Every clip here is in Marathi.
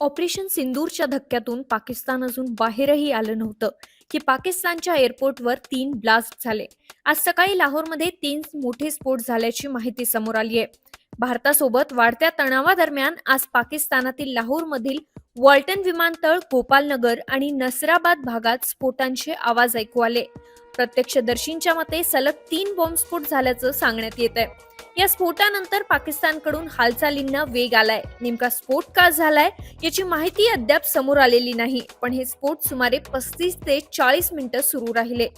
ऑपरेशन सिंदूरच्या धक्क्यातून पाकिस्तान अजून बाहेरही आलं नव्हतं. की पाकिस्तानच्या एअरपोर्टवर तीन ब्लास्ट झाले. आज सकाळी लाहोरमध्ये तीन मोठे स्फोट झाल्याची माहिती समोर आली आहे. भारतासोबत वाढत्या तणावादरम्यान आज पाकिस्तानातील लाहोरमधील वॉल्टन विमानतळ गोपालनगर आणि नसराबाद भागात स्फोटांचे आवाज ऐकू आले. प्रत्यक्षदर्शींच्या मते सलग तीन बॉम्बस्फोट झाल्याचं सांगण्यात येत आहे या स्फोटानंतर पाकिस्तानकडून हालचालींना वेग आलाय. नेमका स्फोट का झालाय याची माहिती अद्याप समोर आलेली नाही. पण हे स्फोट सुमारे पस्तीस ते चाळीस मिनिटं सुरू राहिले.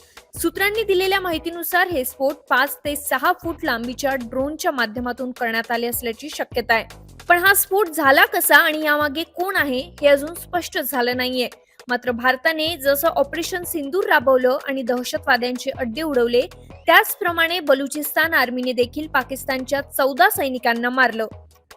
सूत्रांनी दिलेल्या माहितीनुसार हे स्फोट पाच ते सहा फूट लांबीच्या ड्रोनच्या माध्यमातून करण्यात आले असल्याची शक्यता आहे. पण हा स्फोट झाला कसा आणि यामागे कोण आहे हे अजून स्पष्ट झालं नाहीये. मात्र भारताने जसं ऑपरेशन सिंदूर राबवलं आणि दहशतवाद्यांचे अड्डे उडवले त्याचप्रमाणे बलुचिस्तान आर्मीने देखील पाकिस्तानच्या चौदा सैनिकांना मारलं.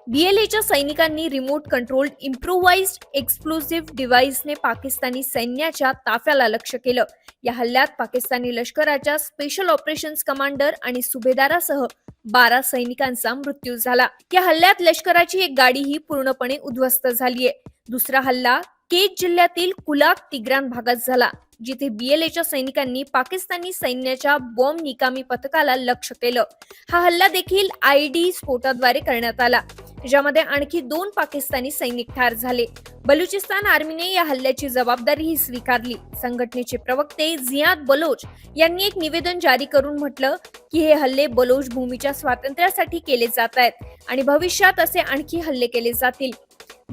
बीएलएच्या सैनिकांनी रिमोट कंट्रोल इम्प्रोव्हाइज्ड एक्सप्लोसिव्ह डिव्हाइसने पाकिस्तानी सैन्याच्या ताफ्याला लक्ष केलं. या हल्ल्यात पाकिस्तानी लष्कराच्या स्पेशल ऑपरेशन्स कमांडर आणि सुभेदारासह बारा सैनिकांचा मृत्यू झाला. या हल्ल्यात लष्कराची एक गाडीही पूर्णपणे उद्ध्वस्त झालीय. दुसरा हल्ला केज जिल्ह्यातील कुलाब तिग्रान भागात झाला. जिथे बीएलएच्या सैनिकांनी पाकिस्तानी सैन्याच्या बॉम्ब निकामी पथकाला लक्ष केलं. हा हल्ला देखील आयडी स्फोटाद्वारे करण्यात आला. ज्यामध्ये आणखी दोन पाकिस्तानी सैनिक ठार झाले. बलुचिस्तान आर्मीने या हल्ल्याची जबाबदारीही स्वीकारली. संघटनेचे प्रवक्ते झियाद बलोच यांनी एक निवेदन जारी करून म्हटलं की हे हल्ले बलोच भूमीच्या स्वातंत्र्यासाठी केले जात आहेत आणि भविष्यात असे आणखी हल्ले केले जातील.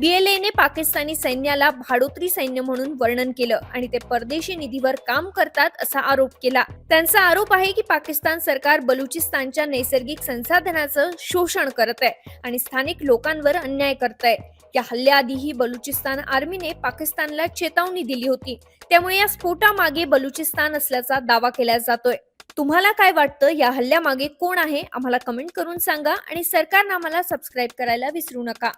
डीएलएने पाकिस्तानी सैन्याला भाडोत्री सैन्य म्हणून वर्णन केलं आणि ते परदेशी निधीवर काम करतात असा आरोप केला. त्यांचा आरोप आहे की पाकिस्तान सरकार बलुचिस्तानच्या नैसर्गिक संसाधनाचं शोषण करत आहे आणि स्थानिक लोकांवर अन्याय करत आहे या हल्ल्याआधीही बलुचिस्तान आर्मीने पाकिस्तानला चेतावणी दिली होती. त्यामुळे या स्फोटामागे बलुचिस्तान असल्याचा दावा केला जातोय. तुम्हाला काय वाटतं? या हल्ल्यामागे कोण आहे? आम्हाला कमेंट करून सांगा आणि सरकारनं आम्हाला सबस्क्राईब करायला विसरू नका.